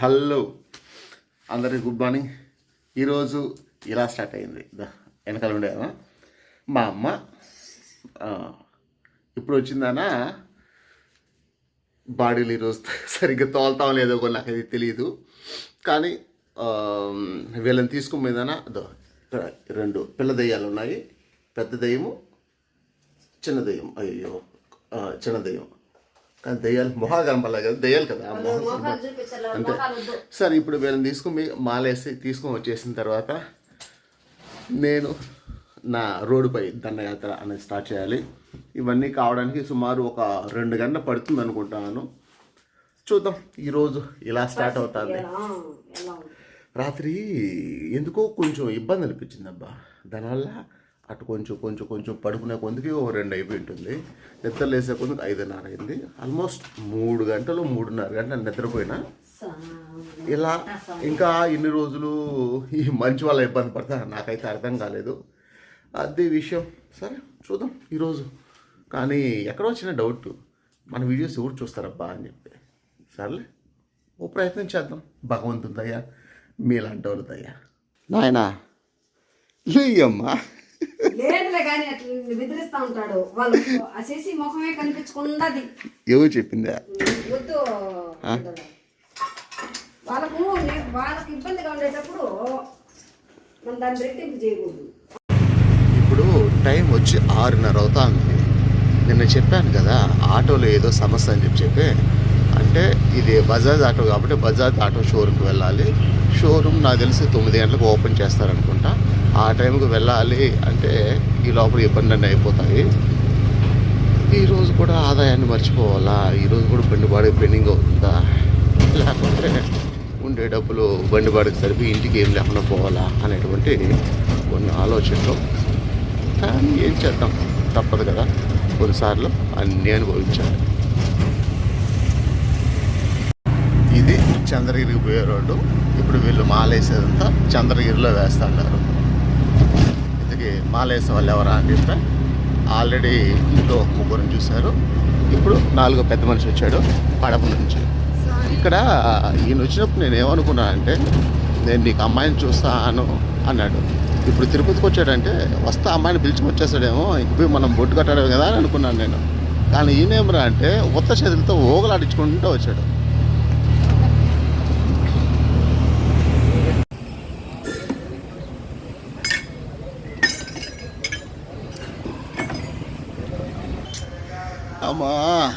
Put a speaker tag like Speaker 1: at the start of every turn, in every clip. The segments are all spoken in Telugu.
Speaker 1: హలో. అందరికి గుడ్ మార్నింగ్. ఈరోజు ఇలా స్టార్ట్ అయింది. వెనకాల ఉండేవా మా అమ్మ ఇప్పుడు వచ్చిందనా? బాడీలు ఈరోజు సరిగ్గా తోలుతాం లేదో కూడా నాకు అది తెలియదు కానీ వీళ్ళని తీసుకుని పోయిందనా? అదో ఇక్కడ రెండు పిల్ల దెయ్యాలు ఉన్నాయి. పెద్ద దెయ్యము చిన్న దెయ్యం. అయ్యో చిన్న దెయ్యం. కానీ దెయ్యాలు. మొహాలు కనపడలే కదా దెయ్యాలు కదా. అంతే సరే ఇప్పుడు వీళ్ళని తీసుకుని మాలేసి తీసుకొని వచ్చేసిన తర్వాత నేను నా రోడ్డుపై దండయాత్ర అనేది స్టార్ట్ చేయాలి. ఇవన్నీ కావడానికి సుమారు ఒక రెండు గంటలు పడుతుంది అనుకుంటున్నాను చూద్దాం ఈరోజు ఇలా స్టార్ట్ అవుతుంది. రాత్రి ఎందుకో కొంచెం ఇబ్బంది అనిపించింది అబ్బా దానివల్ల అటు కొంచెం కొంచెం కొంచెం పడుకునే కొందుకి ఓ రెండు అయిపోయి ఉంటుంది నిద్ర లేసే కొందుకు ఐదున్నర అయింది. ఆల్మోస్ట్ మూడు గంటలు మూడున్నర గంటలు నిద్రపోయినా ఇలా ఇంకా ఇన్ని రోజులు ఈ మంచి వల్ల ఇబ్బంది పడతారు నాకైతే అర్థం కాలేదు. అదే విషయం. సరే చూద్దాం ఈరోజు. కానీ ఎక్కడో వచ్చిన డౌట్ మన వీడియోస్ ఎవరు చూస్తారబ్బా అని చెప్పి. సర్లే ఓ ప్రయత్నం చేద్దాం. భగవంతుని దయ్యా మీలాంటి వాళ్ళు దయ్యా నాయనా లేయమ్మా
Speaker 2: లేదులే కానీ అట్లా నిన్ను బెదిరిస్తా ఉంటాడు. వాళ్ళు ఆ చేసి ముఖమే కనిపించకుండా అది.
Speaker 1: ఎవరు చెప్పిందా?
Speaker 2: వద్దు. వాళ్ళకు వాళ్ళకి ఇబ్బందిగా ఉండేటప్పుడు మనం దాన్ని రెట్టింపు చేయకూడదు.
Speaker 1: ఇప్పుడు టైం వచ్చి ఆరున్నర అవుతుంది. నిన్న చెప్పాను కదా ఆటోలో ఏదో సమస్య అని చెప్పి చెప్పి అంటే ఇది బజాజ్ ఆటో కాబట్టి బజాజ్ ఆటో షోరూమ్కి వెళ్ళాలి. షోరూమ్ నాకు తెలిసి తొమ్మిది గంటలకు ఓపెన్ చేస్తారనుకుంటా. ఆ టైంకి వెళ్ళాలి అంటే ఈ లోపల ఇబ్బందులన్నీ అయిపోతాయి. ఈరోజు కూడా ఆదాయాన్ని మర్చిపోవాలా? ఈరోజు కూడా బండి బాడీ పెండింగ్ అవుతుందా? లేకపోతే ఉండే డబ్బులు బండి బాడికి సరిపి ఇంటికి ఏం లేకుండా పోవాలా? అనేటువంటి కొన్ని ఆలోచనలు. కానీ ఏం చేద్దాం? తప్పదు కదా. కొన్నిసార్లు అన్నీ అనుభవించాలి. ఇది చంద్రగిరికి పోయే రోడ్డు. ఇప్పుడు వీళ్ళు మాలేసేదంతా చంద్రగిరిలో వేస్తున్నారు అలాగే మాలేసే వాళ్ళు ఎవరా అని చెప్తే ఆల్రెడీ ఇంట్లో ముగ్గురిని చూశారు. ఇప్పుడు నాలుగో పెద్ద మనిషి వచ్చాడు పడప నుంచి. ఇక్కడ ఈయన వచ్చినప్పుడు నేను ఏమనుకున్నానంటే నేను నీకు అమ్మాయిని చూస్తాను అన్నాడు. ఇప్పుడు తిరుపతికి వచ్చాడంటే వస్తా అమ్మాయిని పిలిచి వచ్చేసాడేమో ఇంక మనం బొట్టు కట్టాడు కదా అని అనుకున్నాను నేను. కానీ ఈయనేమరా అంటే ఉత్త చేతులతో ఓగలాడించుకుంటూ వచ్చాడు. అమ్మా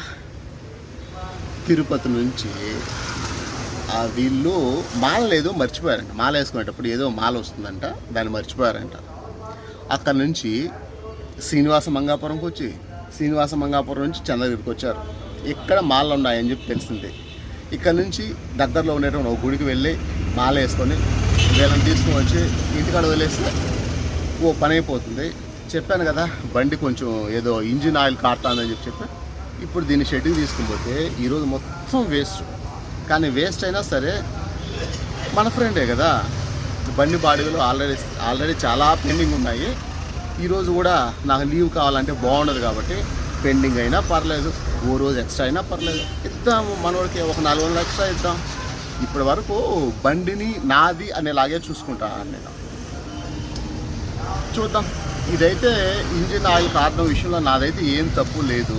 Speaker 1: తిరుపతి నుంచి ఆ వీళ్ళు మాల మర్చిపోయారంట. మాల వేసుకునేటప్పుడు ఏదో మాల వస్తుందంట. దాన్ని మర్చిపోయారంట. అక్కడ నుంచి శ్రీనివాస మంగాపురంకి వచ్చి శ్రీనివాస మంగాపురం నుంచి చంద్రగిరికి వచ్చారు. ఇక్కడ మాలలు ఉన్నాయని చెప్పి తెలిసింది. ఇక్కడ నుంచి దగ్గరలో ఉండేటువంటి ఒక గుడికి వెళ్ళి మాల వేసుకొని వీళ్ళని తీసుకొని వచ్చి ఇంటికాడ వదిలేస్తే ఓ పని అయిపోతుంది. చెప్పాను కదా బండి కొంచెం ఏదో ఇంజిన్ ఆయిల్ కారుతుందని చెప్పి చెప్పి ఇప్పుడు దీన్ని షెడ్యూల్ తీసుకుని పోతే ఈరోజు మొత్తం వేస్ట్. కానీ వేస్ట్ అయినా సరే మన ఫ్రెండే కదా. బండి బాడీలు ఆల్రెడీ ఆల్రెడీ చాలా పెండింగ్ ఉన్నాయి. ఈరోజు కూడా నాకు లీవ్ కావాలంటే బాగుండదు కాబట్టి పెండింగ్ అయినా పర్లేదు ఓ రోజు ఎక్స్ట్రా అయినా పర్లేదు. ఇద్దాము మనోడికి ఒక నాలుగు వందలు ఎక్స్ట్రా ఇద్దాం. ఇప్పటి వరకు బండిని నాది అనేలాగే చూసుకుంటాను నేను. చూద్దాం. ఇదైతే ఇంజిన్ ఆయిల్ కారణం విషయంలో నాదైతే ఏం తప్పు లేదు.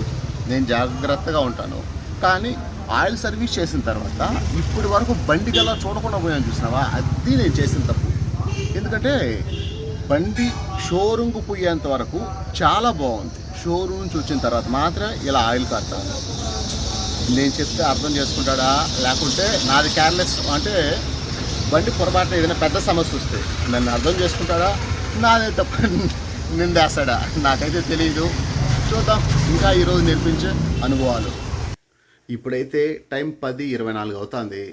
Speaker 1: నేను జాగ్రత్తగా ఉంటాను. కానీ ఆయిల్ సర్వీస్ చేసిన తర్వాత ఇప్పటి వరకు బండి గలా చూడకుండా పోయాను చూసినావా? అది నేను చేసిన తప్పు. ఎందుకంటే బండి షోరూంకు పోయేంత వరకు చాలా బాగుంది. షోరూమ్ నుంచి వచ్చిన తర్వాత మాత్రమే ఇలా ఆయిల్ కట్టాను నేను చెప్తే అర్థం చేసుకుంటాడా? లేకుంటే నాది కేర్లెస్ అంటే బండి పొరపాటున ఏదైనా పెద్ద సమస్య వస్తే నన్ను అర్థం చేసుకుంటాడా? నాదే తప్ప నిందేస్తాడా? నాకైతే తెలియదు చూద్దాం ఇంకా ఈరోజు నేర్పించే అనుభవాలు. ఇప్పుడైతే టైం పది ఇరవై నాలుగు అవుతుంది.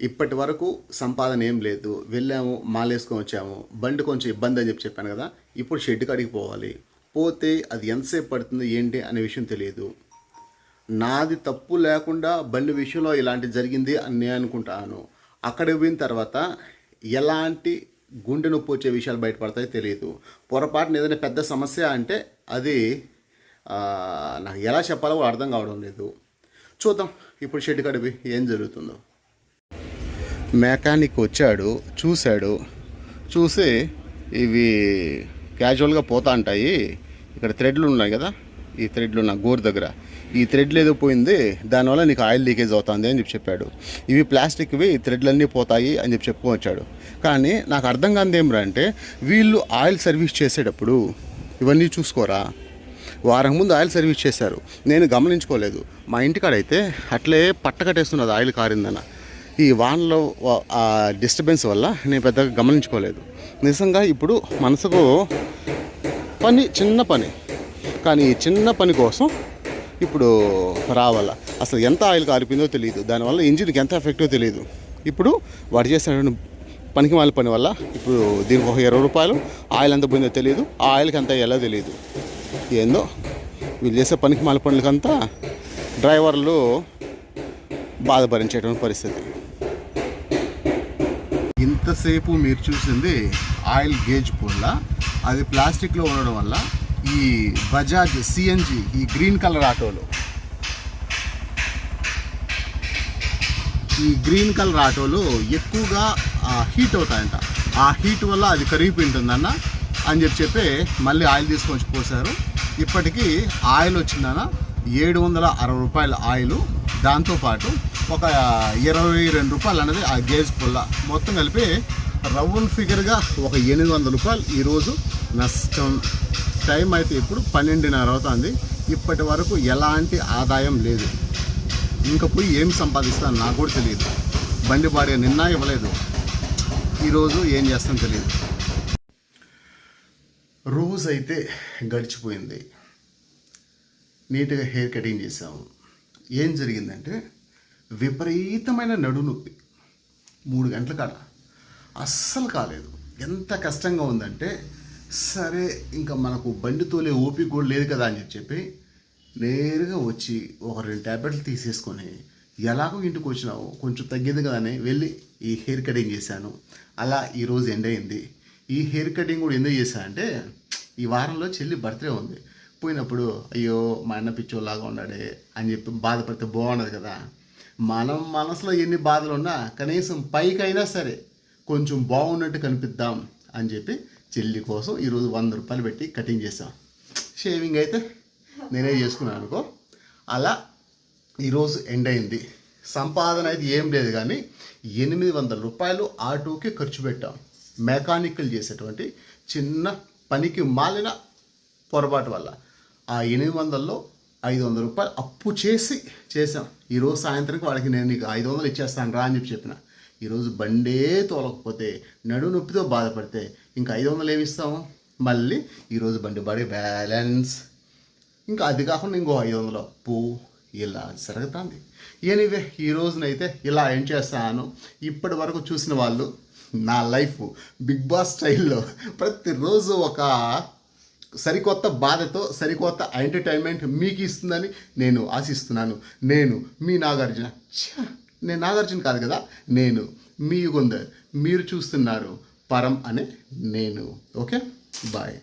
Speaker 1: ఇప్పటి వరకు సంపాదన ఏం లేదు. వెళ్ళాము మాలేసుకొని వచ్చాము. బండి కొంచెం ఇబ్బంది అని చెప్పి చెప్పాను కదా ఇప్పుడు షెడ్ కాడికి పోవాలి. పోతే అది ఎంతసేపు పడుతుంది ఏంటి అనే విషయం తెలియదు. నాది తప్పు లేకుండా బండి విషయంలో ఇలాంటి జరిగింది అని నేను అనుకుంటాను. అక్కడికి పోయిన తర్వాత ఎలాంటి గుండె నొప్పి వచ్చే విషయాలు బయటపడతాయో తెలియదు పొరపాటున ఏదైనా పెద్ద సమస్య అంటే అది నాకు ఎలా చెప్పాలో కూడా అర్థం కావడం లేదు. చూద్దాం ఇప్పుడు షెడ్ కడిపి ఏం జరుగుతుందో. మెకానిక్ వచ్చాడు చూశాడు. చూసి ఇవి క్యాజువల్గా పోతా ఉంటాయి. ఇక్కడ థ్రెడ్లు ఉన్నాయి కదా. ఈ థ్రెడ్లో నా గోరు దగ్గర. ఈ థ్రెడ్లు ఏదో పోయింది దానివల్ల నీకు ఆయిల్ లీకేజ్ అవుతుంది అని చెప్పి చెప్పాడు. ఇవి ప్లాస్టిక్వి ఈ థ్రెడ్లు పోతాయి అని చెప్పి చెప్పుకొచ్చాడు కానీ నాకు అర్థం కానిది ఏమిరా అంటే వీళ్ళు ఆయిల్ సర్వీస్ చేసేటప్పుడు ఇవన్నీ చూసుకోరా? వారం ముందు ఆయిల్ సర్వీస్ చేశారు. నేను గమనించుకోలేదు. మా ఇంటికాడైతే అట్లే పట్టకట్టేస్తున్నది ఆయిల్ కారిందన్న ఈ వానలో ఆ డిస్టర్బెన్స్ వల్ల నేను పెద్దగా గమనించుకోలేదు. నిజంగా ఇప్పుడు మనసుకు పని చిన్న పని. కానీ ఈ చిన్న పని కోసం ఇప్పుడు రావాల? అసలు ఎంత ఆయిల్ కారిపోయిందో తెలియదు దానివల్ల ఇంజిన్కి ఎంత ఎఫెక్టో తెలియదు ఇప్పుడు వాడు చేసిన పనికి మాల పని వల్ల ఇప్పుడు దీనికి ఒక ఇరవై రూపాయలు ఆయిల్ ఎంత పోయిందో తెలియదు ఆ ఆయిల్కి ఎంత ఎలా తెలియదు ఏందో? వీళ్ళు చేసే పనికి మాల పనులకంతా డ్రైవర్లు బాధపరించేటువంటి పరిస్థితి. ఇంతసేపు మీరు చూసింది ఆయిల్ గేజ్ పుల్ల? అది ప్లాస్టిక్లో ఉండడం వల్ల ఈ బజాజ్ సిఎన్జి ఈ గ్రీన్ కలర్ ఆటోలు. ఈ గ్రీన్ కలర్ ఆటోలు ఎక్కువగా హీట్ అవుతాయంట. ఆ హీట్ వల్ల అది కరిగిపోయింటుందన్న అని చెప్పి చెప్పి మళ్ళీ ఆయిల్ తీసుకొని వచ్చి పోసారు. ఇప్పటికీ ఆయిల్ వచ్చిందన్న ఏడు వందల అరవై రూపాయల ఆయిల్. దాంతోపాటు ఒక ఇరవై రెండు రూపాయలు అనేది ఆ గేజ్ పుల్ల. మొత్తం కలిపి రౌండ్ ఫిగర్గా ఒక ఎనిమిది వందల రూపాయలు. ఈరోజు నష్టం. టైం అయితే ఇప్పుడు పన్నెండున్నర అవుతుంది. ఇప్పటి వరకు ఎలాంటి ఆదాయం లేదు. ఇంకా పోయి ఏం సంపాదిస్తాను నాకు కూడా తెలియదు. బండి బాడిగా నిన్న ఇవ్వలేదు. ఈరోజు ఏం చేస్తాను తెలియదు. రోజు అయితే గడిచిపోయింది. నీట్గా హెయిర్ కటింగ్ చేసాము ఏం జరిగిందంటే విపరీతమైన నడునొప్పి మూడు గంటల కాడ అస్సలు కాలేదు. ఎంత కష్టంగా ఉందంటే సరే ఇంకా మనకు బండితోలే ఓపిక కూడా లేదు కదా అని చెప్పి నేరుగా వచ్చి ఒక రెండు ట్యాబ్లెట్లు తీసేసుకొని ఎలాగో ఇంటికి వచ్చినావు కొంచెం తగ్గింది కదా అని వెళ్ళి ఈ హెయిర్ కటింగ్ చేశాను. అలా ఈరోజు ఎండ్ అయింది. ఈ హెయిర్ కటింగ్ కూడా ఎందుకు చేశానంటే ఈ వారంలో చెల్లి బర్త్డే ఉంది. పోయినప్పుడు అయ్యో మా అన్న పిచ్చోలాగా ఉన్నాడే అని చెప్పి బాధపడితే బాగుండదు కదా. మనం మనసులో ఎన్ని బాధలు ఉన్నా కనీసం పైకైనా సరే కొంచెం బాగున్నట్టు కనిపిద్దాం అని చెప్పి చెల్లి కోసం ఈరోజు వంద రూపాయలు పెట్టి కటింగ్ చేసాం షేవింగ్ అయితే నేనే చేసుకున్నాను అనుకో. అలా ఈరోజు ఎండ్ అయింది. సంపాదన అయితే ఏం లేదు కానీ ఎనిమిది వందల రూపాయలు ఆటోకి ఖర్చు పెట్టాం. మెకానికల్ చేసేటువంటి చిన్న పనికి మాలిన పొరపాటు వల్ల. ఆ ఎనిమిది వందల్లో ఐదు వందల రూపాయలు అప్పు చేసి చేసాం ఈరోజు సాయంత్రంకి వాళ్ళకి నేను నీకు ఐదు వందలు ఇచ్చేస్తాను రా అని చెప్పి చెప్పిన. ఈరోజు బండే తోలకపోతే నడు నొప్పితో బాధపడితే ఇంకా ఐదు వందలు ఏమి ఇస్తాము? మళ్ళీ ఈరోజు బండి బాడీ బ్యాలెన్స్. ఇంకా అది కాకుండా ఇంకో ఐదు వందలు పూ ఇలా జరుగుతుంది. ఎనీవే ఈ రోజునైతే ఇలా ఏం చేస్తాను? ఇప్పటి వరకు చూసిన వాళ్ళు నా లైఫ్ బిగ్ బాస్ స్టైల్లో ప్రతిరోజు ఒక సరికొత్త బాధతో సరికొత్త ఎంటర్టైన్మెంట్ మీకు ఇస్తుందని నేను ఆశిస్తున్నాను. నేను మీ నాగార్జున. నేను నాగార్జున కాదు కదా? నేను మీ యుగంధర్ మీరు చూస్తున్నారు పరం అనే నేను. ఓకే? బాయ్.